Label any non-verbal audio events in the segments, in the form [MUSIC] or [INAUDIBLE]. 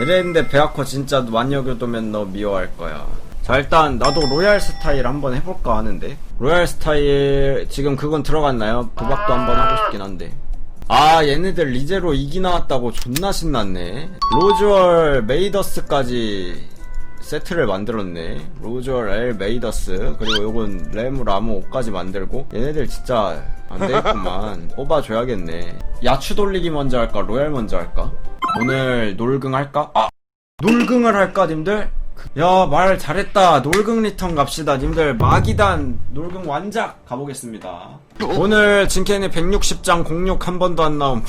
이랬는데 베아커 진짜 완여교도면 너 미워할 거야. 자 일단 나도 로얄 스타일 한번 해볼까 하는데. 로얄 스타일 지금 그건 들어갔나요? 도박도 한번 하고 싶긴 한데. 아 얘네들 리제로 이기 나왔다고 존나 신났네. 로즈월 메이더스까지 세트를 만들었네. 로즈월 L 메이더스 그리고 요건 레무 라무 5까지 만들고. 얘네들 진짜 안되겠구만. [LAUGHS] 뽑아줘야겠네. 야추 돌리기 먼저 할까? 로얄 먼저 할까 오늘 놀궁 할까? 아! 놀궁을 할까 님들? 야 말 잘했다 놀궁 리턴 갑시다 님들 마기단 놀궁 완작 가보겠습니다 오늘 진캔이 160장 공룡 한 번도 안 나옴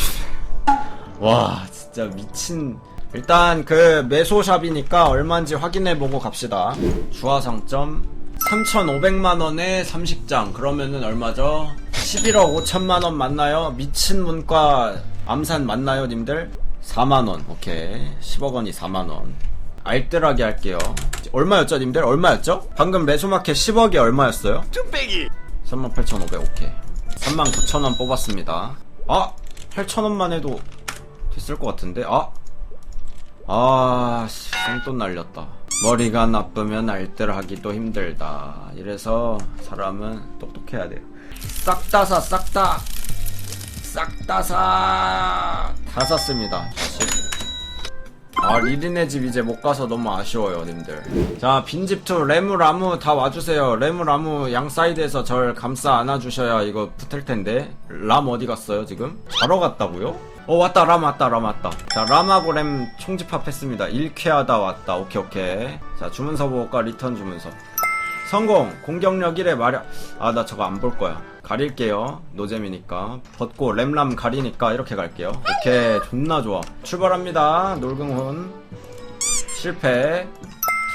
[LAUGHS] 와 진짜 미친 일단 그 메소샵이니까 얼마인지 확인해보고 갑시다 주화상점 3,500만원에 30장 그러면은 얼마죠? 11억 5천만원 맞나요? 미친 문과 암산 맞나요 님들? 4만원 오케이 10억원이 4만원 알뜰하게 할게요 얼마였죠 님들? 얼마였죠? 방금 메소마켓 10억이 얼마였어요? 뚝배기 38,500 오케이 39,000원 뽑았습니다 아! 8,000원만 해도 됐을 것 같은데 아! 아, 씨, 생돈 날렸다. 머리가 나쁘면 알뜰하기도 힘들다. 이래서 사람은 똑똑해야 돼요. 싹다 사, 싹 다! 싹다 사! 다 샀습니다. 아, 리리네 집 이제 못 가서 너무 아쉬워요, 님들. 자, 빈집2, 레무, 라무 다 와주세요. 레무, 라무 양 사이드에서 절 감싸 안아주셔야 이거 붙을 텐데. 람 어디 갔어요, 지금? 자러 갔다고요? 어, 왔다, 람 왔다, 람 왔다. 자, 람하고 램 총집합했습니다. 1쾌하다 왔다. 오케이, 오케이. 자, 주문서 보고가 리턴 주문서. 성공! 공격력 1에 마력. 아, 나 저거 안 볼 거야. 가릴게요. 노잼이니까. 벗고 램람 가리니까 이렇게 갈게요. 오케이. 존나 좋아. 출발합니다. 놀궁훈. 실패.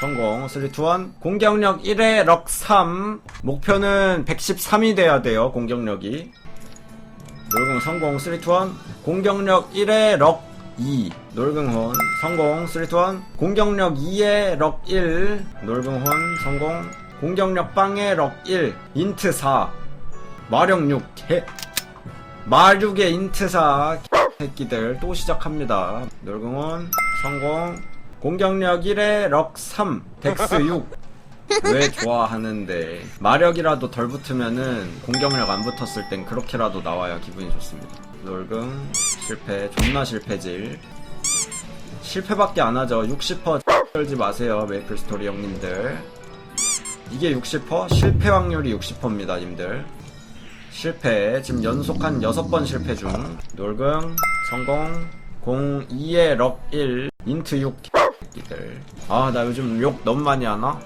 성공. 3, 2, 1. 공격력 1에 럭 3. 목표는 113이 돼야 돼요. 공격력이. 놀궁 성공 3, 2, 1. 공격력 1에 럭 2. 놀궁훈 성공 3, 2, 1. 공격력 2에 럭 1. 놀궁훈 성공. 공격력 빵에 럭 1. 인트 4. 마력 6. 개. 마륙의 인트 4. 새끼들 또 시작합니다. 놀궁훈 성공. 공격력 1에 럭 3. 덱스 6. 왜 좋아하는데 마력이라도 덜 붙으면은 공격력 안 붙었을 땐 그렇게라도 나와야 기분이 좋습니다 놀금 실패 존나 실패질 실패밖에 안 하죠 60% 떨지 마세요 메이플 스토리 형님들 이게 60% 실패 확률이 60%입니다 님들 실패 지금 연속 한 6번 실패 중 놀금 성공 02에 럭1 인트 6 새끼들 아 나 요즘 욕 너무 많이 하나?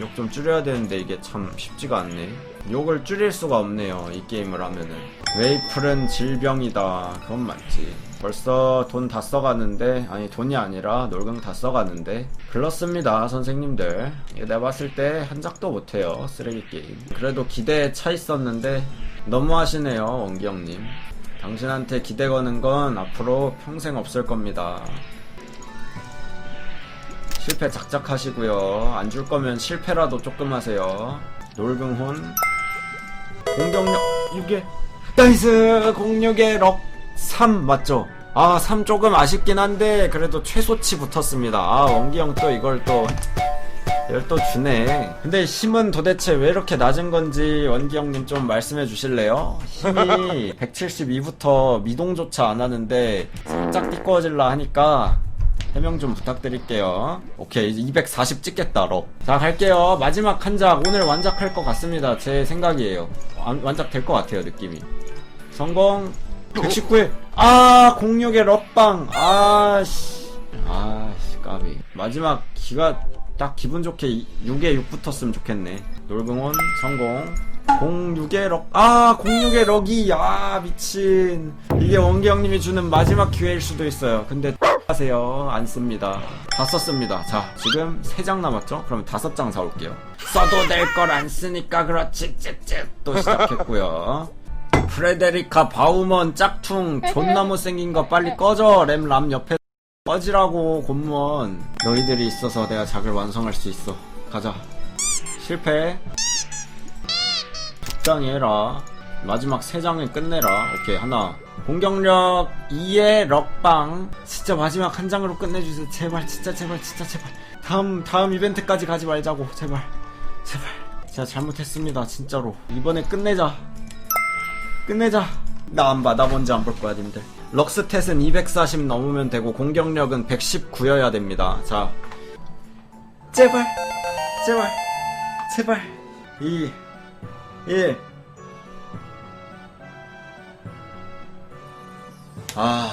욕 좀 줄여야 되는데 이게 참 쉽지가 않네. 욕을 줄일 수가 없네요. 이 게임을 하면은. 웨이플은 질병이다. 그건 맞지. 벌써 돈 다 써가는데, 아니 돈이 아니라 놀금 다 써가는데, 글렀습니다, 선생님들. 내가 봤을 때 한 작도 못해요. 쓰레기 게임. 그래도 기대에 차 있었는데, 너무 하시네요, 원기 형님. 당신한테 기대 거는 건 앞으로 평생 없을 겁니다. 실패 작작 하시고요. 안 줄 거면 실패라도 조금 하세요. 놀궁훈 공격력 6에 나이스 공격의 럭 3 맞죠? 아 3 조금 아쉽긴 한데 그래도 최소치 붙었습니다. 아 원기 형 또 이걸 또 이걸 또 주네. 근데 힘은 도대체 왜 이렇게 낮은 건지 원기 형님 좀 말씀해 주실래요? 힘이 172부터 [LAUGHS] 미동조차 안 하는데 살짝 띠꺼워질라 하니까 해명 좀 부탁드릴게요. 오케이, 이제 240 찍겠다, 럭. 자, 갈게요. 마지막 한 작. 오늘 완작할 것 같습니다. 제 생각이에요. 완, 완작 될 것 같아요, 느낌이. 성공. 119에, 아, 06의 럭방. 아, 씨. 아, 씨, 까비. 마지막 기가 딱 기분 좋게 6에 6 붙었으면 좋겠네. 놀궁원, 성공. 06의 럭, 아, 06의 럭이, 야, 미친. 이게 원기 형님이 주는 마지막 기회일 수도 있어요. 근데, [LAUGHS] 하세요. 안 씁니다. 다 썼습니다. 자, 지금 3장 남았죠? 그러면 5장 사올게요. 써도 될 걸 안 쓰니까 그렇지, 찝찝. 또 시작했고요. 프레데리카 바우먼 짝퉁 존나 못생긴 거 빨리 꺼져. 램 람 옆에 꺼지라고 공무원. 너희들이 있어서 내가 작을 완성할 수 있어. 가자. 실패. 적당히 해라. 마지막 3장을 끝내라. 오케이 하나. 공격력 2의 럭방. 진짜 마지막 한 장으로 끝내주세요. 제발 진짜 제발 진짜 제발. 다음 다음 이벤트까지 가지 말자고. 제발 제발. 제가 잘못했습니다 진짜로. 이번에 끝내자 끝내자. 나 안 봐나 뭔지 안볼 거야 님들. 럭스탯은 240 넘으면 되고 공격력은 119여야 됩니다. 자. 제발. 제발. 제발. 2 1 아,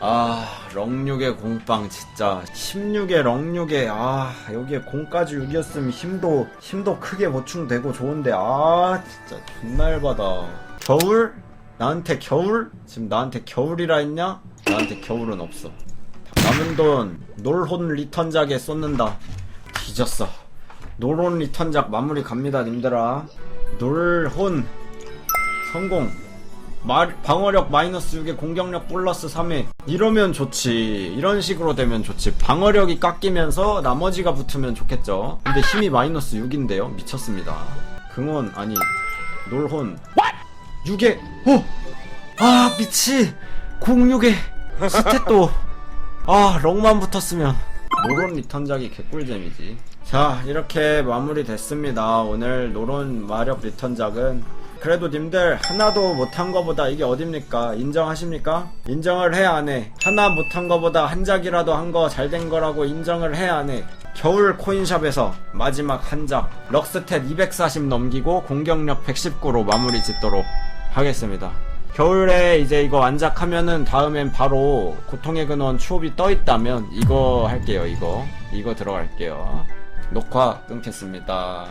아, 럭6의 공빵, 진짜. 16의 럭6에, 아, 여기에 공까지 6이었으면 힘도, 힘도 크게 보충되고 좋은데, 아, 진짜 존나 열받아. 겨울? 나한테 겨울? 지금 나한테 겨울이라 했냐? 나한테 겨울은 없어. 남은 돈, 놀혼 리턴작에 쏟는다. 뒤졌어. 놀혼 리턴작 마무리 갑니다, 님들아. 놀혼, 성공. 말, 방어력 마이너스 6에 공격력 플러스 3에 이러면 좋지 이런 식으로 되면 좋지 방어력이 깎이면서 나머지가 붙으면 좋겠죠 근데 힘이 마이너스 6인데요 미쳤습니다 긍원 아니 놀혼 6에 어! 아 미치! 06에 스탯도. 아 럭만 붙었으면. 노론 리턴작이 개꿀잼이지. 자 이렇게 마무리 됐습니다. 오늘 노론 마력 리턴작은. 그래도 님들 하나도 못한 거보다 이게 어딥니까? 인정하십니까? 인정을 해 안해. 하나 못한 거보다 한 작이라도 한 거 잘 된 거라고 인정을 해 안해. 겨울 코인샵에서 마지막 한 작 럭스탯 240 넘기고 공격력 119로 마무리 짓도록 하겠습니다. 겨울에 이제 이거 안작하면은 다음엔 바로 고통의 근원 추업이 떠있다면 이거 할게요 이거. 이거 들어갈게요. 녹화 끊겠습니다